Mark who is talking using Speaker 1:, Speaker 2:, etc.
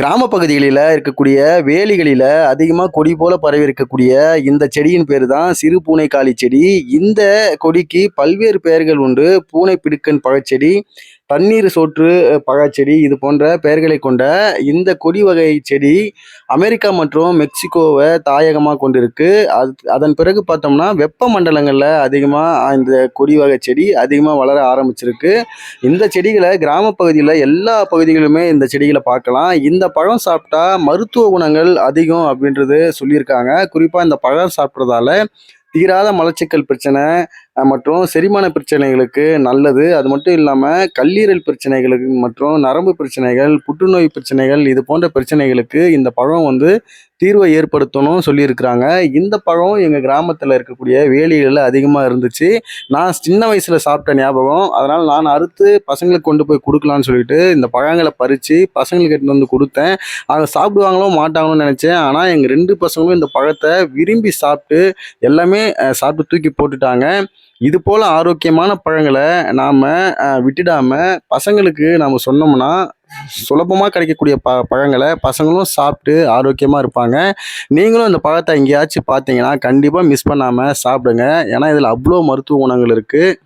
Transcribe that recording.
Speaker 1: கிராம பகுதிகளில் இருக்கக்கூடிய வேலிகளில் அதிகமாக கொடி போல பரவி இருக்கக்கூடிய இந்த செடியின் பேர் தான் சிறு பூனைக்காளி செடி. இந்த கொடிக்கு பல்வேறு பெயர்கள் உண்டு. பூனை பிடுக்கன் பழச்செடி தண்ணீர் சோற்று பழச்செடி இது போன்ற பெயர்களை கொண்ட இந்த கொடி வகை செடி அமெரிக்கா மற்றும் மெக்சிகோவை தாயகமாக கொண்டிருக்கு. அது அதன் பிறகு பார்த்தோம்னா வெப்ப மண்டலங்களில் அதிகமாக இந்த கொடி வகை செடி அதிகமாக வளர ஆரம்பிச்சிருக்கு. இந்த செடிகளை கிராம பகுதியில் எல்லா பகுதிகளிலுமே இந்த செடிகளை பார்க்கலாம். இந்த பழம் சாப்பிட்டா மருத்துவ குணங்கள் அதிகம் அப்படின்றது சொல்லியிருக்காங்க. குறிப்பாக இந்த பழம் சாப்பிட்றதால தீராத மலச்சிக்கல் பிரச்சனை மற்றும் செரிமான பிரச்சனைகளுக்கு நல்லது. அது மட்டும் இல்லாமல் கல்லீரல் பிரச்சனைகளுக்கு மற்றும் நரம்பு பிரச்சனைகள் புற்றுநோய் பிரச்சனைகள் இது போன்ற பிரச்சனைகளுக்கு இந்த பழம் வந்து தீர்வை ஏற்படுத்தணும் சொல்லியிருக்கிறாங்க. இந்த பழம் எங்கள் கிராமத்தில் இருக்கக்கூடிய வேலிகளில் அதிகமாக இருந்துச்சு. நான் சின்ன வயசில் சாப்பிட்ட ஞாபகம். அதனால் நான் அறுத்து பசங்களுக்கு கொண்டு போய் கொடுக்கலான்னு சொல்லிட்டு இந்த பழங்களை பறித்து பசங்களுக்கு எடுத்து வந்து கொடுத்தேன். அதை சாப்பிடுவாங்களோ மாட்டாங்களோன்னு நினச்சேன். ஆனால் எங்கள் ரெண்டு பசங்களும் இந்த பழத்தை விரும்பி சாப்பிட்டு எல்லாமே சாப்பிட்டு தூக்கி போட்டுட்டாங்க. இது போல் ஆரோக்கியமான பழங்களை நாம் விட்டுடாமல் பசங்களுக்கு நாம் சொன்னோம்னா சுலபமாக கிடைக்கக்கூடிய ப பழங்களை பசங்களும் சாப்பிட்டு ஆரோக்கியமாக இருப்பாங்க. நீங்களும் இந்த பழத்தை எங்கேயாச்சும் பார்த்தீங்கன்னா கண்டிப்பாக மிஸ் பண்ணாமல் சாப்பிடுங்க. ஏன்னா இதில் அவ்வளோ மருத்துவ குணங்கள் இருக்குது